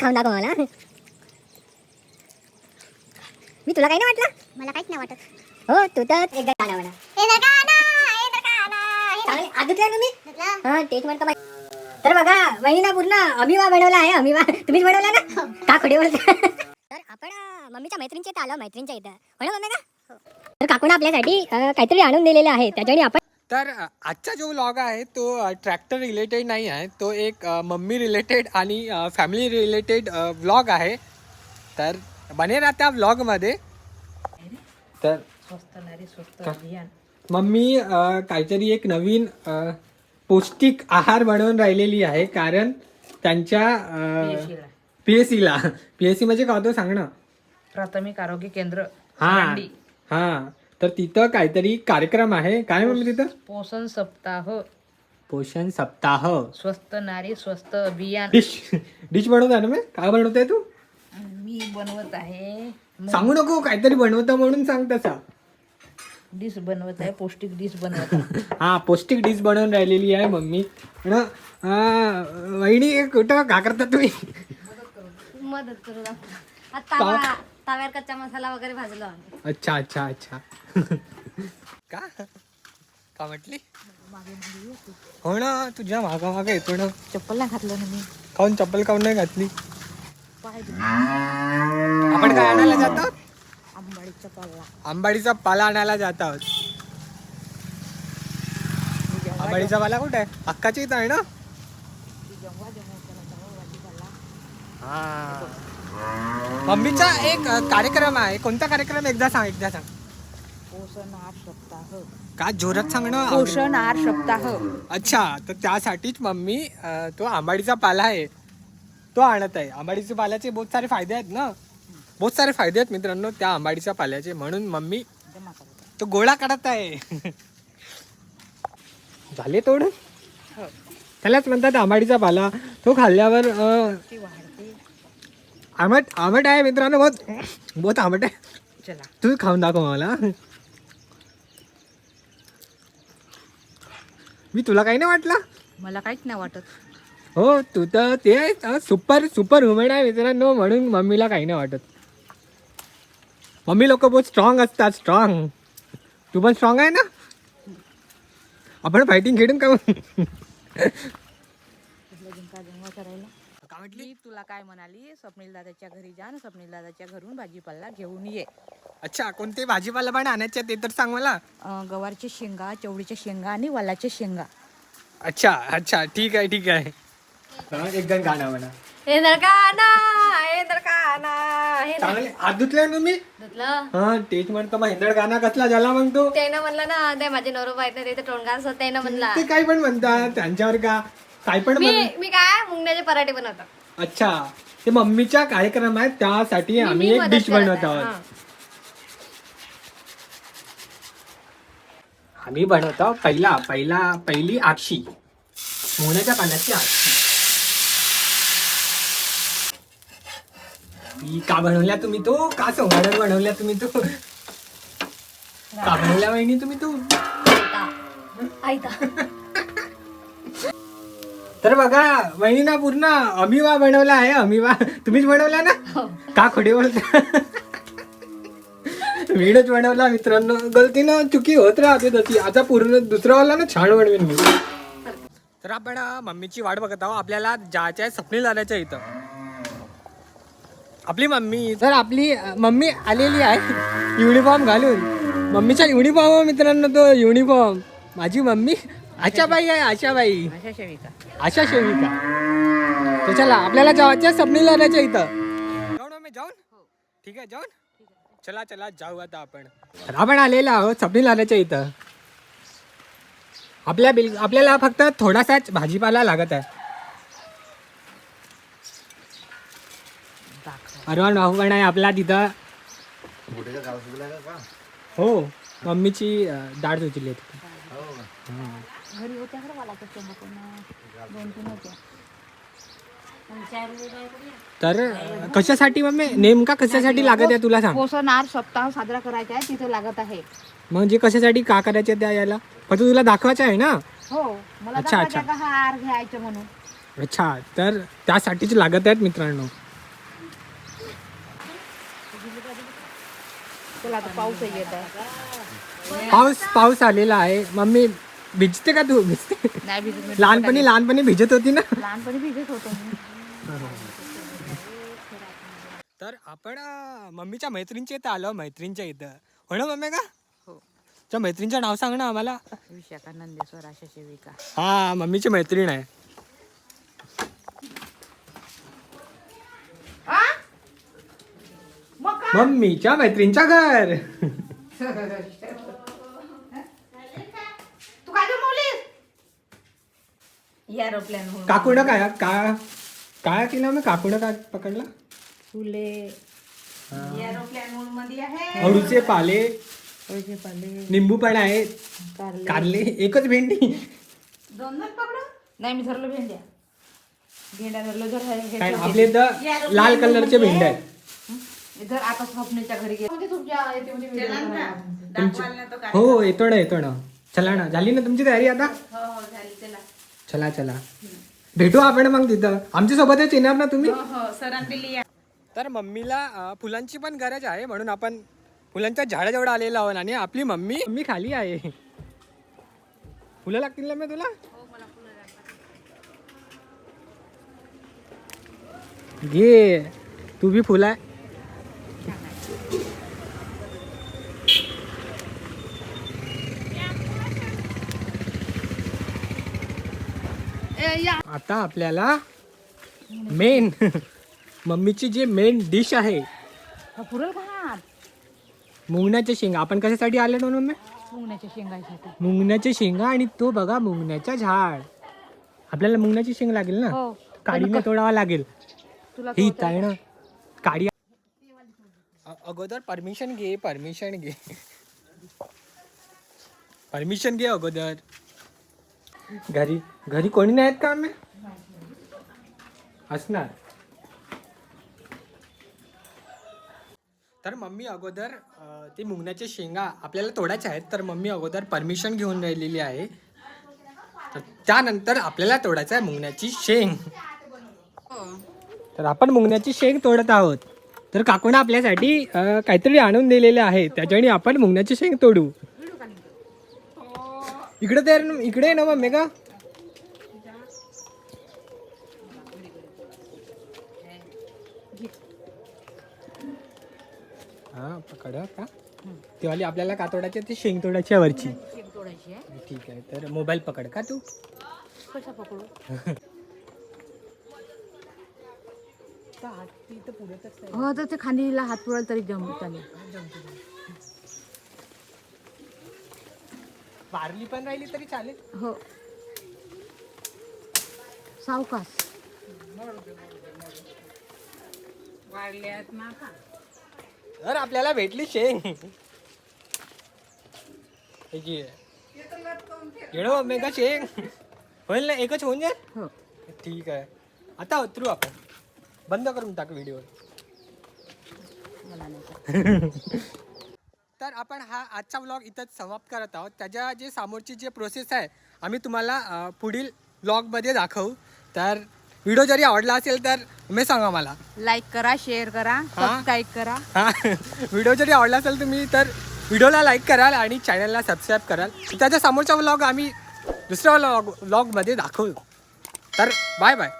खाऊन दाखव मला. मी तुला काही नाही वाटलं? मला काहीच नाही वाटत. हो तू तर एकदा गाणं म्हणा. हे हे हे तुम्ही? हा तेच म्हणतो. तर बघा वहिनीना पूर्ण अमिवा बनवला आहे. अमिवा तुम्हीच बनवला ना? का खोडे बोलता तर आपण मम्मीच्या मैत्रिणीच्या इथं आलो मैत्रिणीच्या इथं. हो ना मम्मी का? तर काकून आपल्यासाठी काहीतरी आणून दिलेले आहे. त्याच्याने आपण तर आजचा जो व्लॉग आहे तो ट्रॅक्टर रिलेटेड नाही आहे. तो एक मम्मी रिलेटेड आणि फॅमिली रिलेटेड व्लॉग आहे. तर बने राहा त्या व्लॉगमध्ये तर? मम्मी काहीतरी एक नवीन पौष्टिक आहार बनवून राहिलेली आहे. कारण त्यांच्या पी एस सीला पी एस सी म्हणजे का होतं सांग ना. प्राथमिक आरोग्य केंद्र हा. हा. तर तिथं काहीतरी कार्यक्रम आहे. काय मम्मी तिथं? पोषण सप्ताह. पोषण सप्ताह. स्वस्त नारी स्वस्त अभियान. डिश डिश बनवता ना मी? काय बनवताय तू? मी बनवत आहे. सांगू नको काहीतरी बनवता म्हणून सांग तसा डिश बनवत आहे पौष्टिक डिश बनवत आहे. हा पौष्टिक डिश बनवून राहिलेली आहे मम्मी. अं, वहिनी कुठं? का करता तुम्ही? मदत करू आता तव्यावर कच्चा मसाला वगैरे भाजलो आम्ही. अच्छा अच्छा अच्छा. का? का म्हटली? हो ना तुझ्या मागा मागा येतो ना. चप्पल नाही घातलं ना मी. काऊन चप्पल काऊन नाही घातली. आपण काय आणायला जातो? आंबाडीचा पाला आंबाडीचा पाला आणायला जात. आहोत आंबाडीचा पाला कुठे? आहे हक्काची इथं आहे ना? हा. मम्मीचा एक कार्यक्रम आहे. कोणता कार्यक्रम? एकदा सांग एकदा सांग. पोषण आहार सप्ताह. का जोरात सांग ना पोषण आहार सप्ताह. अच्छा तर त्यासाठीच मम्मी अ, तो आंबाडीचा पाला आहे. तो आणत आहे. आंबाडीच्या पाल्याचे बहुत सारे फायदे आहेत ना? बहुत सारे फायदे आहेत मित्रांनो त्या आंबाडीच्या पाल्याचे. म्हणून मम्मी जमा करत तो गोळा काढत आहे. झाले तोडून? त्यालाच म्हणतात आंबाडीचा पाला. तो खाल्ल्यावर अ, ती वाढते. आंबट आंबट आहे मित्रांनो बहुत बहुत आंबट आहे. चला. तू खाऊन दाखव मला. मी तुला काही नाही वाटला? मला काहीच नाही वाटत. हो तू तर ते सुपर सुपर वुमन आहे मित्रांनो म्हणून मम्मीला काही नाही वाटत. मम्मी लोक बहुत स्ट्रॉंग असतात स्ट्रॉंग तू पण स्ट्रॉंग आहे ना? आपण फायटिंग खेळून का जिंका जमा करायला का म्हटली मी तुला काय म्हणाली स्वप्नील दादाच्या घरी जा आणि स्वप्नील दादाच्या घरून भाजीपाला घेऊन ये. अच्छा कोणते भाजीपाला पण आणायचे ते तर सांग मला. अं, गवारच्या शेंगा चवळीच्या शेंगा आणि वालाच्या शेंगा. अच्छा अच्छा ठीक आहे ठीक आहे. एकदम गाणं म्हणा. हे जर का ना हे जर का ना हे चांगले हात धुतले ना तुम्ही धुतलं? हा तेच म्हणतो मग हेंदड गाणं कसला झाला मग तो? त्यानं म्हणलं ना ते माझे नवरोबा आहेत ना ते तोंडगार असं त्यानं म्हणला. ते काही पण म्हणतात त्यांच्यावर का? काय पण मी मी काय मुंगण्याचे पराठे बनवतो. अच्छा. ते मम्मीचा कार्यक्रम आहे त्यासाठी आम्ही एक डिश बनवत आहे, आहोत. आम्ही बनवतो पहिला पहिला पहिली आक्षी मोहनाच्या पानाची आक्षी का बनवल्या तुम्ही तो? का सोंगाडर बनवल्या तुम्ही तो? का बनवल्या वहिनी तुम्ही तो. आयता तर बघा वहिनीना पूर्ण अमिवा बनवला आहे. अमिवा तुम्हीच बनवला ना? का खोडे बोलता? वीडच बनवला मित्रांनो. गलतीनं चुकी होत राहते तशी. आता पूर्ण दुसरा वाला ना छान बनवेन मी. तर आपण मम्मीची वाट बघत आहोत. आपल्याला जायचं आहे स्वप्नील दादाच्या इथं. आपली मम्मी तर आपली मम्मी आलेली आहे. युनिफॉर्म घालून. मम्मीचा युनिफॉर्म मित्रांनो तो युनिफॉर्म. माझी मम्मी आशाबाई आहे आशाबाई. अशा शेविका. आशा सेविका तर चला आपल्याला स्वप्नील दादाच्या इथं. जाऊन आम्ही जाऊन? ठीक आहे जाऊन? चला चला जाऊ आता आपण. तर आपण आलेलो आहोत दादाच्या इथं. आपल्या बिल आपल्याला फक्त थोडासाच भाजीपाला लागत आहे. अरवण भाऊ पण आहे आपला तिथं. हो मम्मीची डाळ सुचली आहे तिथं. घरी होत्या बरं मला कसं पण दोन तीन होत्या. तर कशासाठी मम्मी? नेमका कशासाठी लागत आहे तुला सांगणार सप्ताह साजरा करायचा आहे तिथे लागत आहे. म्हणजे कशासाठी का करायचे त्या यायला फक्त तुला दाखवायचं आहे ना? हो मला अच्छा, अच्छा. हार घ्यायचं म्हणून. अच्छा तर त्यासाठीच लागत आहेत मित्रांनो. पाऊस पाऊस पाऊस आलेला आहे. मम्मी भिजते का तू? भिजते. नाही भिजत मी. लहानपणी लहानपणी भिजत होती ना. लहानपणी भिजत होतो मी. तर आपण अं, मम्मीच्या मैत्रिणीच्या इथं आलो मैत्रिणीच्या इथं. हो ना मम्मी का? हो. त्या मैत्रिणीचं नाव सांग ना आम्हाला. विशाखा नंदेश्वर आशा सेविका हा मम्मीची मैत्रीण आहे. मम्मीच्या मैत्रिणीच्या घर तू काय जमवलीस एरोप्लेन काकुडं काय? का काय केलं मग काकुडं काय पकडला? फुले. एरोप्लेन मध्ये आहे. अळूचे पाले. पैसे पाले. निंबू पण आहे. कारले. कारले. एकच भेंडी. दोन दोन पकडू? नाही मी धरलो भेंड्या. भेंड्या धरलो जर हे- हे काय. आपले इथं लाल कलरचे भेंडे आहेत. जर आता स्वप्नेच्या घरी गेले. म्हणजे तुमच्या याच्यामध्ये video करायला. दाखवाल ना तो काय हो येतो ना येतो ना. चला ना. झाली ना तुमची तयारी आता? हो हो झाली. चला. चला चला. भेटू आपण मग तिथं. आमच्या सोबतच येणार ना तुम्ही? हो हो सरांनी तर मम्मीला फुलांची पण गरज आहे म्हणून आपण फुलांच्या झाडाजवळ आलेलो आहोत आणि आपली मम्मी मम्मी खाली आहे. फुलं लागतील ना मी तुला? घे. तू बी फुलं आहे आता आपल्याला मेन मम्मीची जी मेन डिश आहे. हा, पुरल का हात मुंगण्याचे शेंगा. आपण कशासाठी आले ना मम्मी? मुंगण्याच्या शेंगासाठी. मुंगण्याचे शेंगा आणि तो बघा मुंगण्याचा झाड. आपल्याला मुंगण्याची शेंग लागेल ना? हो. काडीने तोडावा लागेल. तुला ही आहे ना? काडी अ- अगोदर परमिशन घे परमिशन घे. परमिशन घे अगोदर. घरी घरी कोणी नाहीत का आम्ही? असणार. तर मम्मी अगोदर ते मुंगण्याचे शेंगा आपल्याला तोडायचे आहेत तर मम्मी अगोदर परमिशन घेऊन राहिलेली आहे. तर त्यानंतर आपल्याला तोडायचं आहे मुंगण्याची शेंग. तर आपण मुंगण्याची शेंग तोडत आहोत. तर काकून आपल्यासाठी काहीतरी आणून दिलेले आहे. त्याच्याने आपण मुंगण्याची शेंग तोडू. इकडे तर इकडे आहे ना मम्मी का हा पकड का तेवाली आपल्याला का तोडायची ती शेंग तोडायची आहे वरची. ठीक आहे तर मोबाईल पकड का तू? कशा पकडू? हो तर ते खांदीला हात पुरल तरी जमू चालेल वारली पण राहिली तरी चालेल. हो. सावकाश. तर आपल्याला भेटली शेंग. मम्मी का शेंग. होईल ना एकच होऊन जाईल? हो. ठीक आहे. आता उतरू आपण. बंद करून टाक व्हिडिओ मला नाही तर आपण हा आजचा व्लॉग इथंच समाप्त करत आहोत. त्याच्या जे समोरची जे प्रोसेस आहे आम्ही तुम्हाला पुढील व्लॉगमध्ये दाखवू. तर व्हिडिओ जरी आवडला असेल तर मी सांगा मला. लाईक करा शेअर करा हा? सबस्क्राईब करा. हा? व्हिडिओ जरी आवडला असेल तुम्ही तर व्हिडिओला लाईक कराल आणि चॅनलला सबस्क्राईब कराल. त्याच्या समोरचा व्लॉग आम्ही दुसऱ्या व्लॉग व्लॉगमध्ये दाखवू. तर बाय बाय